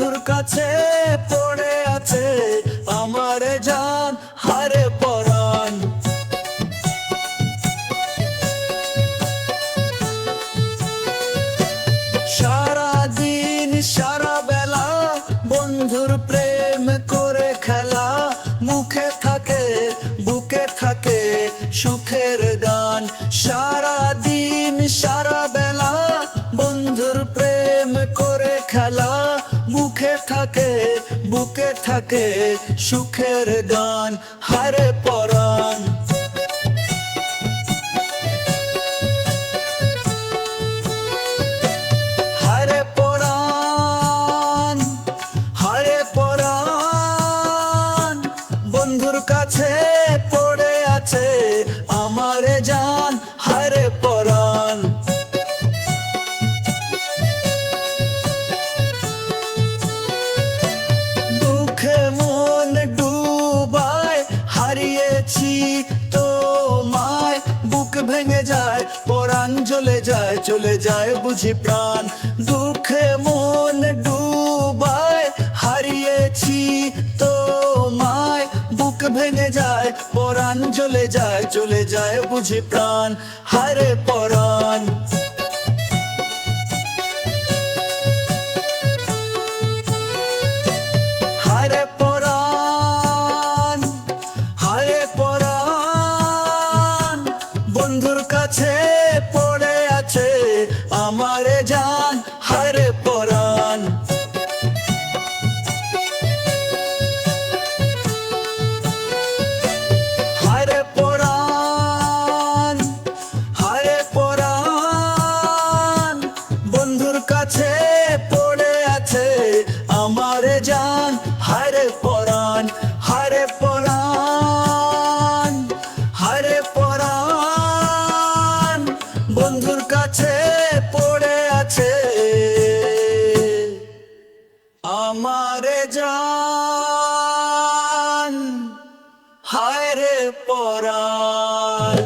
বন্ধুর কাছে পড়ে আছে আমার জান, হারে পরাণ। সারা দিন সারা বেলা বন্ধুর প্রেম করে খেলা, মুখে মুখে থাকে, বুকে থাকে সুখের গান, হারে পরাণ। হারে পরাণ হারে পরাণ। বন্ধুর কাছে পড়ে আছে আমার জান। ভেঙে যায়, পরাণ জ্বলে যায়, চলে যায় বুঝি প্রাণ। দুঃখে মন ডুবায়, হারিয়েছি তোমায়। বুক ভেঙে যায়, পরাণ চলে যায় চলে যায় বুঝি প্রাণ। হারে পরাণ হারে পরাণ। হারে পরাণ বন্ধুর কাছে পড়ে আছে আমার হারে হারে পরাণ হারে পরাণ। বন্ধুর কাছে আমার যায় হায় রে পরাণ।